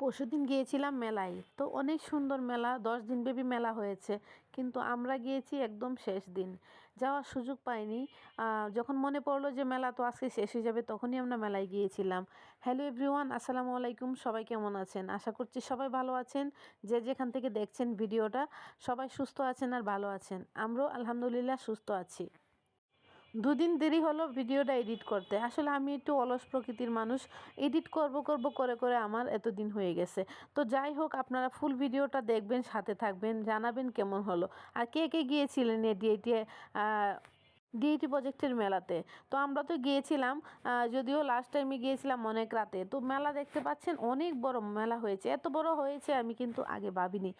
পরশুদিন গিয়েছিলাম মেলায়। তো অনেক সুন্দর মেলা, দশ দিনব্যাপী মেলা হয়েছে। কিন্তু আমরা গিয়েছি একদম শেষ দিন। যাওয়ার সুযোগ পাইনি। যখন মনে পড়ল যে মেলা তো আজকে শেষ হয়ে যাবে, তখনই আমরা মেলায় গিয়েছিলাম। হ্যালো এভরিওয়ান, আসসালামু আলাইকুম। সবাই কেমন আছেন? আশা করছি সবাই ভালো আছেন। যে যেখান থেকে দেখছেন ভিডিওটা, সবাই সুস্থ আছেন আর ভালো আছেন। আমরাও আলহামদুলিল্লাহ সুস্থ আছি। দুদিন দেরি হলো ভিডিওটা এডিট করতে। আসলে আমি একটু অলস প্রকৃতির মানুষ। এডিট করব করব, করে করে আমার এতদিন হয়ে গেছে। তো যাই হোক, আপনারা ফুল ভিডিওটা দেখবেন, সাথে থাকবেন, জানাবেন কেমন হলো। আর কে কে গিয়েছিলেন এডিএটি ডিএটি প্রজেক্টের মেলাতে। তো আমরা তো গিয়েছিলাম যদিও লাস্ট টাইমে গিয়েছিলাম অনেক রাতে। তো মেলা দেখতে পাচ্ছেন, অনেক বড় মেলা হয়েছে। এত বড় হয়েছে আমি কিন্তু আগে ভাবিনি।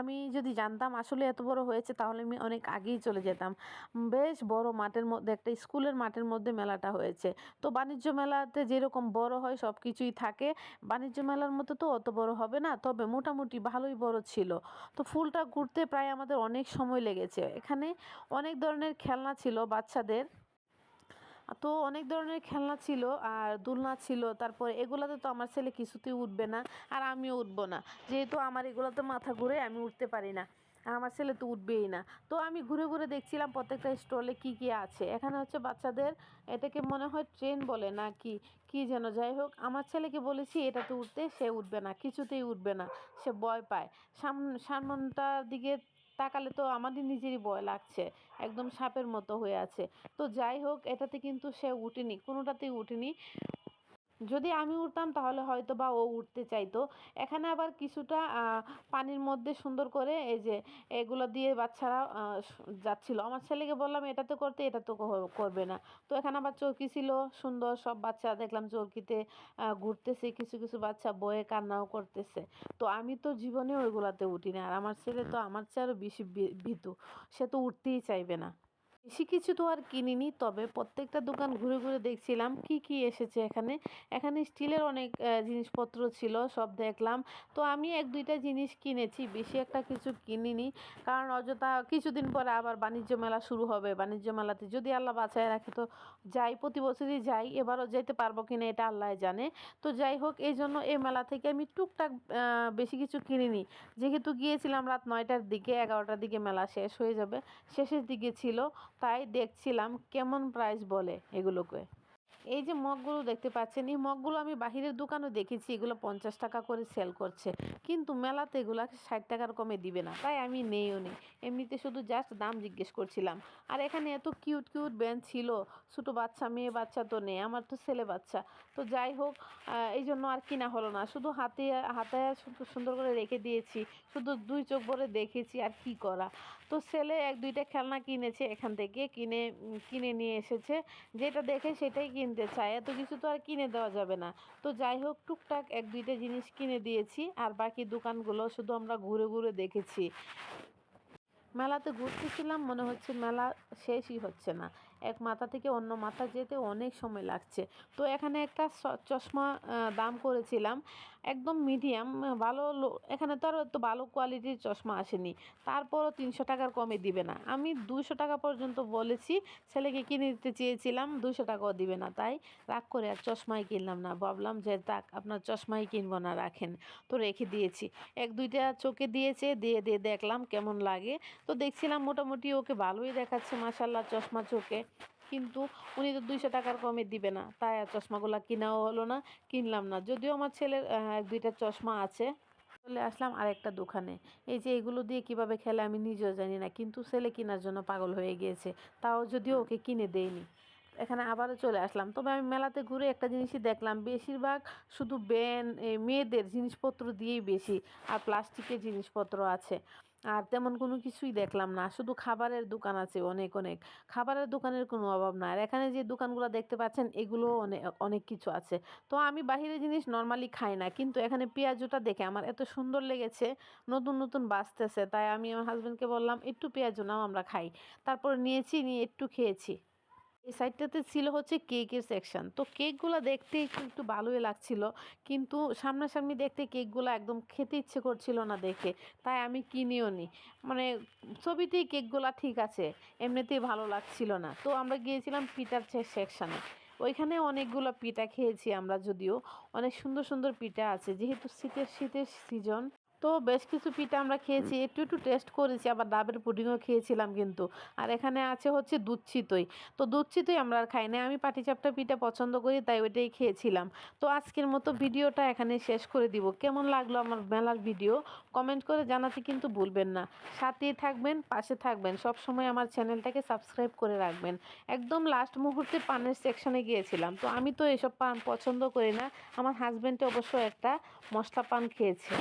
আমি যদি জানতাম আসলে এত বড় হয়েছে, তাহলে আমি অনেক আগেই চলে যেতাম। বেশ বড় মাঠের মধ্যে, একটা স্কুলের মাঠের মধ্যে মেলাটা হয়েছে। তো বাণিজ্য মেলাতে যেরকম বড় হয় সব কিছুই থাকে। বাণিজ্য মেলার মতো তো অত বড় হবে না, তবে মোটামুটি ভালোই বড় ছিল। তো ফুলটা ঘুরতে প্রায় আমাদের অনেক সময় লেগেছে। এখানে অনেক ধরনের খেলনা ছিল বাচ্চাদের। তো অনেক ধরনের খেলনা ছিল আর দোলনা ছিল, তারপরে এগুলোতে তো আমার ছেলে কিছুতেই উঠবে না আর আমিও উঠবো না। যেহেতু আমার এগুলোতে মাথা ঘুরে আমি উঠতে পারি না আমার ছেলে তো উঠবেই না। তো আমি ঘুরে ঘুরে দেখছিলাম প্রত্যেকটা স্টলে কি কি আছে। এখানে হচ্ছে বাচ্চাদের, এটাকে মনে হয় ট্রেন বলে না কি কি যেন, যাই হোক, আমার ছেলেকে বলেছি এটাতে উঠতে সে উঠবে না, কিছুতেই উঠবে না, সে ভয় পায়। সাম সামনটার দিকে তাকালে তো আমাদের নিজেরই ভয় লাগছে, একদম সাপের মতো হয়ে আছে। তো যাই হোক, এটাতে কিন্তু সে উঠেনি, কোনোটাতেই উঠেনি। যদি আমি উঠতাম তাহলে হয়তো বা ও উঠতে চাইতো। এখানে আবার কিছুটা পানির মধ্যে সুন্দর করে এই যে এগুলো দিয়ে বাচ্চারা যাচ্ছিল। আমার ছেলেকে বললাম এটাতে করতে, এটা তো করবে না। তো এখানে আবার চৌকি ছিল, সুন্দর সব বাচ্চা দেখলাম চৌকিতে ঘুরতেছে, কিছু কিছু বাচ্চা বয়ে কান্নাও করতেছে। তো আমি তো জীবনে ওইগুলাতে উঠি না। আর আমার ছেলে তো আমার চেয়ে আরও বেশি ভীতু। সে তো উঠতেই চাইবে না। বেশি কিছু তো আর কিনিনি, তবে প্রত্যেকটা দোকান ঘুরে ঘুরে দেখছিলাম কি কি এসেছে এখানে। এখানে স্টিলের অনেক জিনিসপত্র ছিল, সব দেখলাম। তো আমি এক দুইটা জিনিস কিনেছি, বেশি একটা কিছু কিনিনি। কারণ অযথা কিছুদিন পরে আবার বাণিজ্য মেলা শুরু হবে, বাণিজ্য মেলাতে যদি আল্লাহ বাঁচায় রাখে তো যাই, প্রতি বছরই যাই, এবারও যেতে পারব কিনা এটা আল্লাহ জানে। তো যাই হোক, এই জন্য এই মেলা থেকে আমি টুকটাক বেশি কিছু কিনিনি। যেহেতু গিয়েছিলাম রাত নয়টার দিকে, এগারোটার দিকে মেলা শেষ হয়ে যাবে, শেষের দিকে ছিল। তাই দেখছিলাম কেমন প্রাইস বলে এগুলোকে। এই যে মগগুলো দেখতে পাচ্ছেন, এই মগগুলো আমি বাহিরের দোকানেও দেখেছি, এগুলো পঞ্চাশ টাকা করে সেল করছে। কিন্তু মেলাতে এগুলো ষাট টাকার কমে দিবে না, তাই আমি নেইও নেই এমনিতে শুধু জাস্ট দাম জিজ্ঞেস করছিলাম। আর এখানে এত কিউট কিউট ব্যান্ড ছিল, ছোটো বাচ্চা, মেয়ে বাচ্চা তো নেই, আমার তো ছেলে বাচ্চা। তো যাই হোক এই জন্য আর কিনা হলো না, শুধু হাতে হাতে সুন্দর করে রেখে দিয়েছি, শুধু দুই চোখ ভরে দেখেছি আর কি করা। তো ছেলে এক, দুইটা খেলনা কিনেছে এখান থেকে, কিনে কিনে নিয়ে এসেছে। যেটা দেখে সেটাই কিনতে চায়। এত কিছু তো আর কিনে দেওয়া যাবে না। তো যাই হোক, টুকটাক এক, দুইটা জিনিস কিনে দিয়েছি। আর বাকি দোকানগুলো শুধু আমরা ঘুরে ঘুরে দেখেছি। মেলাতে ঘুরতেছিলাম, মনে হচ্ছে মেলা শেষই হচ্ছে না। এক মাথা থেকে অন্য মাথা যেতে অনেক সময় লাগছে। তো এখানে একটা চশমা দাম করেছিলাম, একদম মিডিয়াম ভালো এখানে তো আর এত ভালো কোয়ালিটির চশমা আসেনি। তারপরও তিনশো টাকার কমে দিবে না। আমি দুশো টাকা পর্যন্ত বলেছি, ছেলেকে কিনে দিতে চেয়েছিলাম দুশো টাকাও দিবে না। তাই রাগ করে আর চশমাই কিনলাম না। ভাবলাম যে তাক আপনার চশমাই কিনবো না, রাখেন। তো রেখে দিয়েছি। এক, দুইটা চোখে দিয়েছে, দিয়ে দিয়ে দেখলাম কেমন লাগে। তো দেখছিলাম মোটামুটি ওকে ভালোই দেখাচ্ছে মাসাল্লাহ চশমা চোখে। কিন্তু উনি তো দুইশো টাকার কমে দিবে না। তাই আর চশমাগুলো কিনাও হলো না, কিনলাম না। যদিও আমার ছেলের এক দুইটা চশমা আছে। চলে আসলাম আরেকটা দোকানে। এই যে এগুলো দিয়ে কীভাবে খেলে আমি নিজেও জানি না, কিন্তু ছেলে কেনার জন্য পাগল হয়ে গিয়েছে। তাও যদিও ওকে কিনে দেয়নি। এখানে আবারও চলে আসলাম। তবে আমি মেলাতে ঘুরে একটা জিনিসই দেখলাম, বেশিরভাগ শুধু ব্যান মেয়েদের জিনিসপত্র দিয়েই বেশি, আর প্লাস্টিকের জিনিসপত্র আছে। আর তেমন কোনো কিছুই দেখলাম না। শুধু খাবারের দোকান আছে অনেক অনেক। খাবারের দোকানের কোনো অভাব না আর এখানে যে দোকানগুলো দেখতে পাচ্ছেন, এগুলো অনেক অনেক কিছু আছে। তো আমি বাহিরে জিনিস নর্মালি খাই না। কিন্তু এখানে পেঁয়াজুটা দেখে আমার এত সুন্দর লেগেছে, নতুন নতুন বাঁচতেছে। তাই আমি আমার হাজব্যান্ডকে বললাম, একটু পেঁয়াজু নাও, আমরা খাই। তারপর নিয়েছি, নিয়ে একটু খেয়েছি। এই সাইডটাতে ছিল হচ্ছে কেকের সেকশন। তো কেকগুলো দেখতে একটু ভালোই লাগছিল। কিন্তু সামনাসামনি দেখতে কেকগুলো একদম খেতে ইচ্ছে করছিল না দেখে। তাই আমি কিনিও নি। মানে ছবিতেই কেকগুলো ঠিক আছে, এমনিতেই ভালো লাগছিল না। তো আমরা গিয়েছিলাম পিটার সেকশানে। ওইখানে অনেকগুলো পিঠা খেয়েছি আমরা যদিও। অনেক সুন্দর সুন্দর পিঠা আছে। যেহেতু শীতের শীতের সিজন তো বেশ কিছু পিঠা আমরা খেয়েছি একটু একটু টেস্ট করেছি আবার ডাবের পুডিংও খেয়েছিলাম কিন্তু। আর এখানে আছে হচ্ছে দুধ চিতই। তো দুধ চিতই আমরা আর খাই না আমি পাটিচাপটা পিঠা পছন্দ করি তাই ওইটাই খেয়েছিলাম। তো আজকের মতো ভিডিওটা এখানে শেষ করে দিব। কেমন লাগল আমার মেলার ভিডিও? কমেন্ট করে জানাতে কিন্তু ভুলবেন না। সাথেই থাকবেন পাশে থাকবেন। সব সময় আমার চ্যানেলটাকে সাবস্ক্রাইব করে রাখবেন। একদম লাস্ট মুহূর্তে পানের সেকশনে গিয়েছিলাম। তো আমি তো এসব পান পছন্দ করি না। আমার হাজব্যান্ডে অবশ্য একটা মশলা পান খেয়েছে।